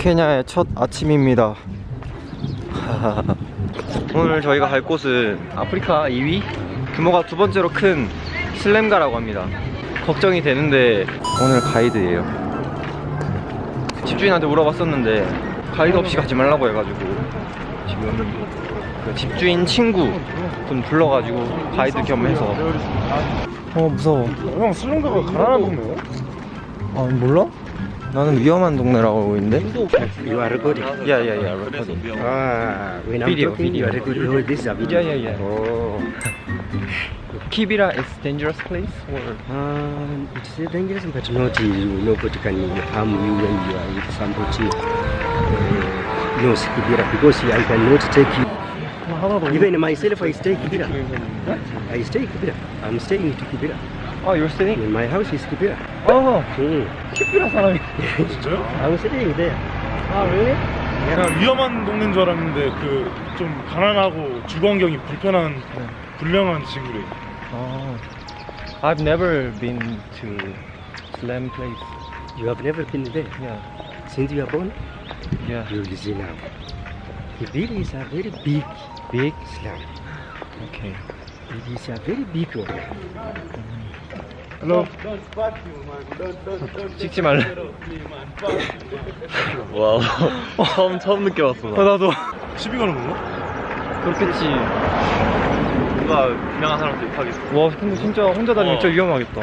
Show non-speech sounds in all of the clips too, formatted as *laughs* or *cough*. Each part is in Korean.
케냐의 첫 아침입니다. *laughs* 오늘 저희가 갈 곳은 아프리카 2위 규모가 두 번째로 큰 슬램가라고 합니다. 걱정이 되는데 오늘 가이드예요. 집주인한테 물어봤었는데 가이드 없이 가지 말라고 해가지고 지금 그 집주인 친구 분 불러가지고 가이드 겸 해서 어 무서워. 형 슬럼가가 가난한 동네야? 아 몰라? 나는 위험한 동네라고 알고 있는데. You are recording. 야야야 레코딩. Ah, when I'm Video, talking, video. you are recording. Oh, this is a video. 야야야. Oh. Kibira is dangerous place or Um, it's uh, dangerous, but not you. Nobody can harm you when you are with somebody. Uh, no, Kibira, because I cannot take you. Even myself, I stay Kibira. I stay Kibira. I'm staying to Kibira. 아 you're staying? In my house is Kibira. 어 Hmm. 키비라 사람이. 진짜요? I'm staying there. 아 really? 그냥 위험한 동네인 줄 알았는데 그 좀 가난하고 주거 환경이 불편한 불량한 지구래. 어. I've never been to slam place. You have never been there. Yeah. Since you are born, Yeah. you will see now. Kibira is a very big, big slum. Okay. It is a very big one. Hello. 찍지 말래. 와우. 처음 처음 느껴봤어. 나. 나도. 시비 가는 건가? 그렇겠지. 누가 유명한 사람도 입하겠어. 와 근데 진짜 혼자 다니면 어. 진짜 위험하겠다.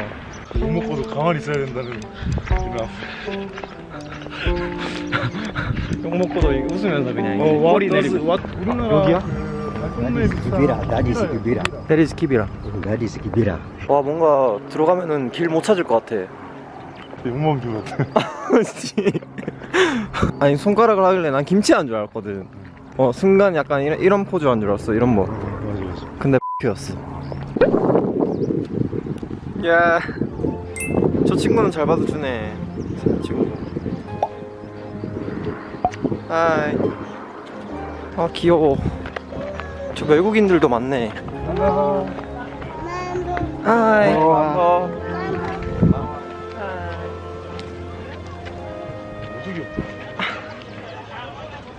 욕 먹고도 가만히 있어야 된다는 기분. 욕 먹고도 웃으면서 그냥 어, 와, 머리 내리고. 우리나라 여기야? That is Kibira. That is Kibira. That is 키비라. That is Kibira. 와 뭔가 들어가면은 길 못 찾을 것 같아. 욕먹는 것 같아. 아니 손가락을 하길래 난 김치 한 줄 알았거든. 어 순간 약간 이런, 이런 포즈 한 줄 알았어. 이런 뭐. 근데 였어. 야, 저 친구는 잘 받아주네. 저 친구. 하이. 아 귀여워. 저 외국인들도 많네. 하이. 어.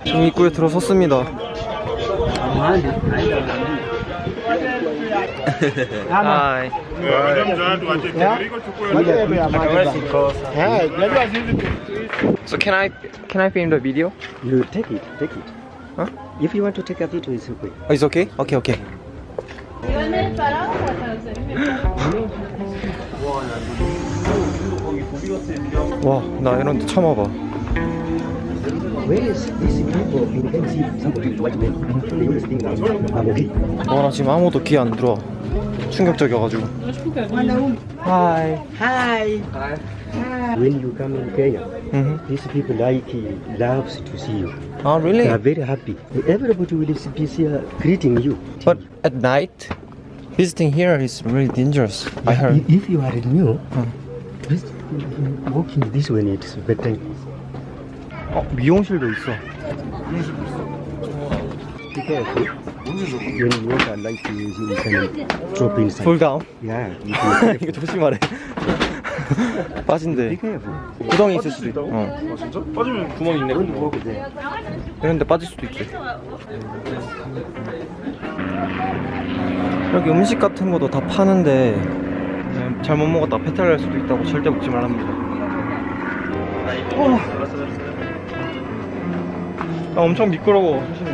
지금 입구에 들어섰습니다. 하이. So can I can I film the video? You take it, take it. Huh? If you want to take a video, it's okay. Oh, it's okay? Okay, okay. 와, 나 이런 데 처음 와봐. Where is this people? You can see somebody white man. They always think that I'm okay. 와, 나 지금 아무도 귀에 안 들어와. 충격적이어가지고. 하이. Hi. When you come in Kenya, 음. these people like loves to see you. 아, really? They are very happy. Everybody will be here greeting you. But at night, visiting here is really dangerous. I heard. If you are new, Hmm. just walking this way it's better. 어, 미용실도 있어. Be careful. When you water like *laughs* you, you can drop inside. Fall down. Yeah, you can 이거 조심하래. *laughs* 빠진대. careful. 구덩이 있을 수도 있고. 어. 아 진짜? 빠지면 구멍 있네. There. 이런데 빠질 수도 있대. 여기 음식 같은 것도 다 파는데 그냥 잘못 먹었다 배탈 날 수도 있다고 절대 먹지 말랍니다. 어. 아, 엄청 미끄러워. 조심해.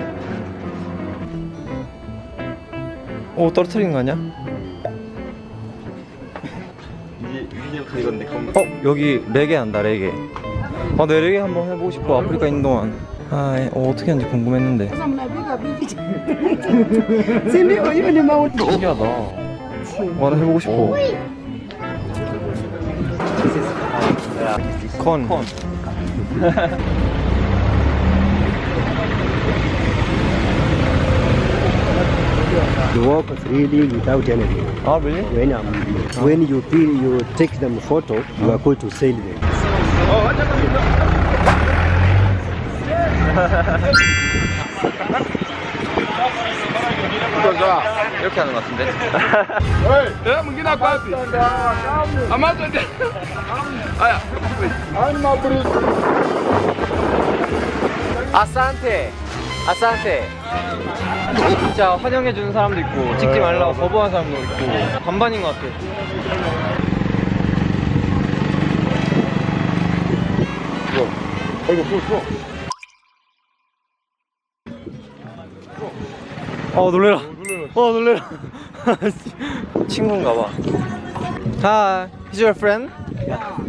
오 떨어뜨리는 거 아니야? 유진이 이건데 검. 어 여기 레게 한다 레게. 아 내 레게 한번 해보고 싶어 아프리카 있는 동안. 아 어, 어떻게 하는지 궁금했는데. *laughs* 신기하다. 와, 나 해보고 싶어. 콘. *laughs* 콘. You walk freely without anything. 아, really? When um, when you feel you take them photo, you are going to sell them. 이렇게 하는 것 같은데. Eh, mwingine ako wapi? Amazo ndio. Haya. Haya ni mabriki. 아싸한테 아싸한테. 진짜 환영해주는 사람도 있고 찍지 말라고 거부한 사람도 있고 반반인 것 같아 어이구 또 또. 어 놀래라. 어 놀래라. *laughs* 친구인가 봐. Hi, is your friend?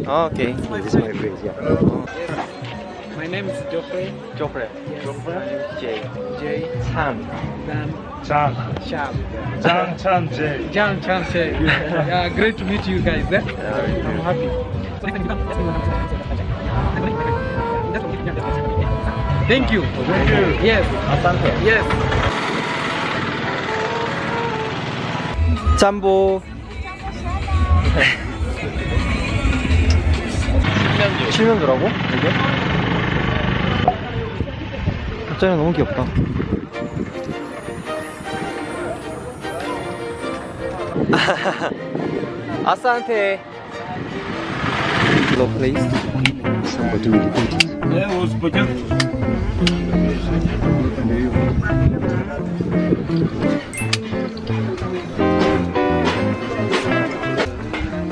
어, 오케이 This is my friend, yeah. My name is Geoffrey. Joffrey Joffrey J J Chan 장 Sham. 장찬 제. Jan Chansey. yeah, great to meet you guys. Eh? I'm happy. Thank you. Thank you. Yes. 아싸한테 Yes. 짬보 7년도라고? 이게? 갑자기 너무 귀엽다 아싸한테 eat it.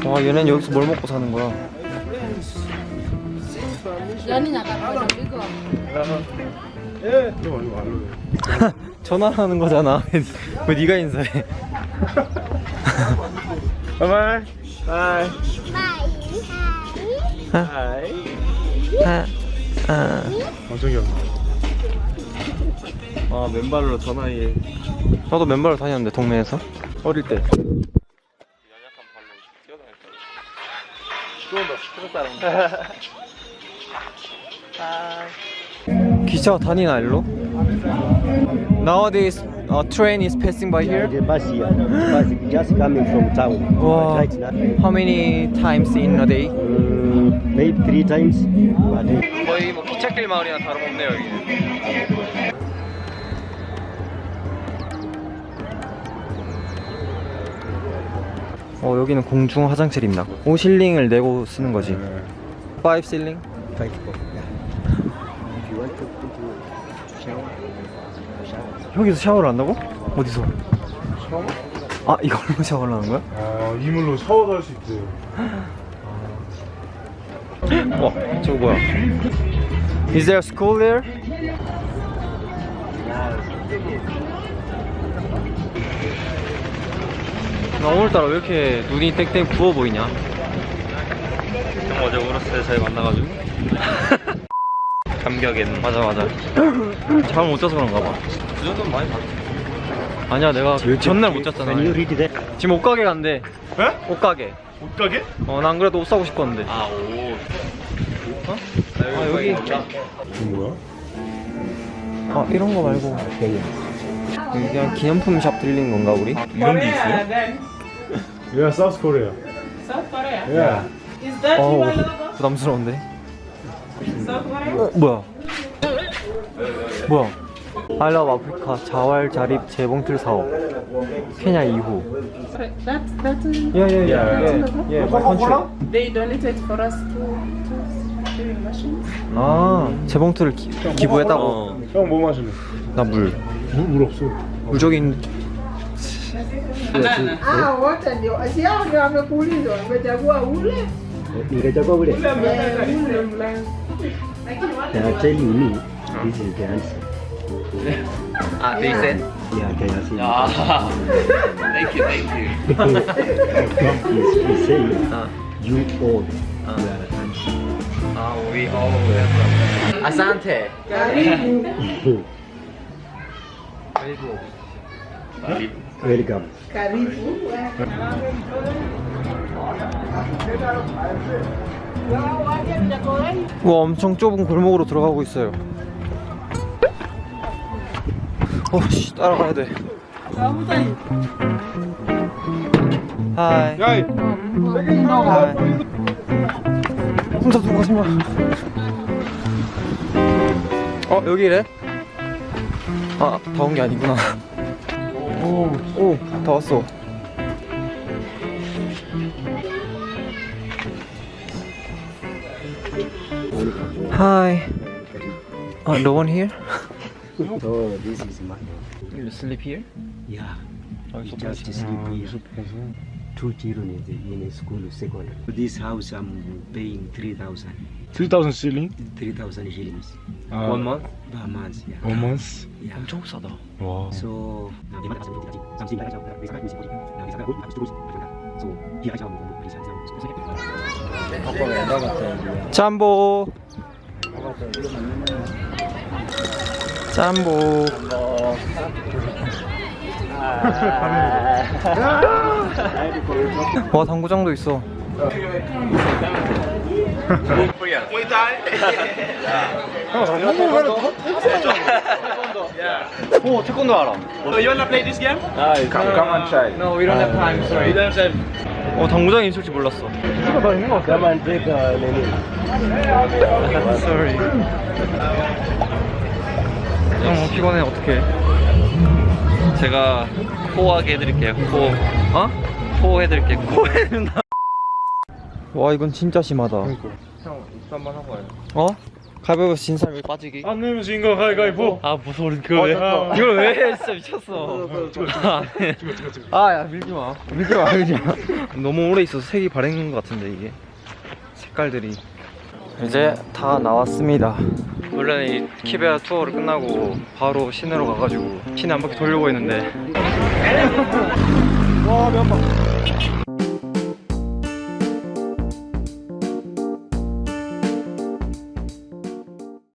와 얘는 여기서 뭘 먹고 사는 거야 nataka kupigwa. 이거 이거 알로. 전화하는 거잖아. 왜 네가 인사해. 바이바이. 하이 아, 완전히 형. 아 맨발로 전화해. 나도 맨발로 다녔는데 동네에서. 어릴 때 *laughs* 기차가 다니나 일로? Nowadays, a train is passing by here. The bus here. Bus just coming from town. Wow. Right now. How many times in a day? Mm, maybe three times. But uh, 거의 뭐 기찻길 마을이나 다름없네요 여기는. 어 여기는 공중 화장실 있나? 5실링을 내고 쓰는 거지. 5 실링? five four. Yeah. If you want to, to shower, shower. 여기서 샤워를 한다고? 어디서? 아 이걸로 *laughs* 샤워를 하는 거야? 아 이물로 샤워도 할 수 있대. 와 저거 뭐야? Is there a school there? 나 오늘따라 왜 이렇게 눈이 땡땡 부어 보이냐? 형 어제 울었을 때 저희 만나가지고 *laughs* 감격엔 맞아 맞아 잠을 못 자서 그런가 봐 그 정도는 많이 봤지 아니야 내가 전날 못 잤잖아? 지금 옷가게 간대 에? 옷가게 옷가게? 어 난 그래도 옷 사고 싶었는데 아오 어? 아 여기 이거 뭐야? 아 이런 거 말고 Okay. 여기 그냥 기념품 샵 들리는 건가 우리? 이런 게 있어요? Yeah, South Korea. South Korea. Yeah. Is that 어우 your logo? 부담스러운데 South Korea? 어 뭐야 뭐야 I love 아프리카 자활 자립 재봉틀 사업 케냐 이후 That that uh, 예예예 Yeah. 예, my country. they donated for us to to sewing machines. 아 재봉틀을 기, 기부했다고 형뭐 마실래? 나물물 물, 물 없어. 저기 있는 Ah, wote ndio. Si hao ndio wamekuulizwa, wamechagua ule. Ningechagua ule. Eh, ule mlango. They are telling me this is the answer. 아 they said Yeah, they are saying. 아 땡큐 땡큐 He's, he's saying 아, you all you are the answer. 아 우리 어 아산테 Karibu, Welcome. karibu. 와 엄청 좁은 골목으로 들어가고 있어요 어씨 따라가야 돼 하이 야이. 하이 혼자 들어가지 마 어, 여기래? 아, 다온게 아니구나. 오, 오, 다 왔어. 하이. 아, no one here? So this is my You sleep here? yeah. 아, We just sleep here. Two children is in school secondary. This house I'm paying three thousand. 3,000 실링? Three thousand shillings 아, One month? per month. Yeah. one month? Yeah. 엄청 싸다. 와. So. 짬보. 짬보. 와 당구장도 있어. 오 태권도 알아. 어 당구장이 있을 줄 몰랐어. Uh. 형 너무 피곤해 어떡해? 제가 호하게 해드릴게요. 호. 어? 호 해드릴게요. 호 *laughs* 해준다. 와 이건 진짜 심하다. 그러니까. 형 한번 하고 와요. 어? 가위바위보 진 사람이 빠지기. 안 내면 진거 가위가위보. 아 무서워 그거 왜? 이걸 왜 해? 진짜 미쳤어. 아야 밀지 마. 밀지 마 밀지 마. 너무 오래 있어서 색이 바래는 것 같은데 이게 색깔들이. 이제 다 나왔습니다. 원래는 이 키베아 투어를 끝나고 바로 시내로 가가지고 시내 한 바퀴 돌려고 했는데 와, 몇 번.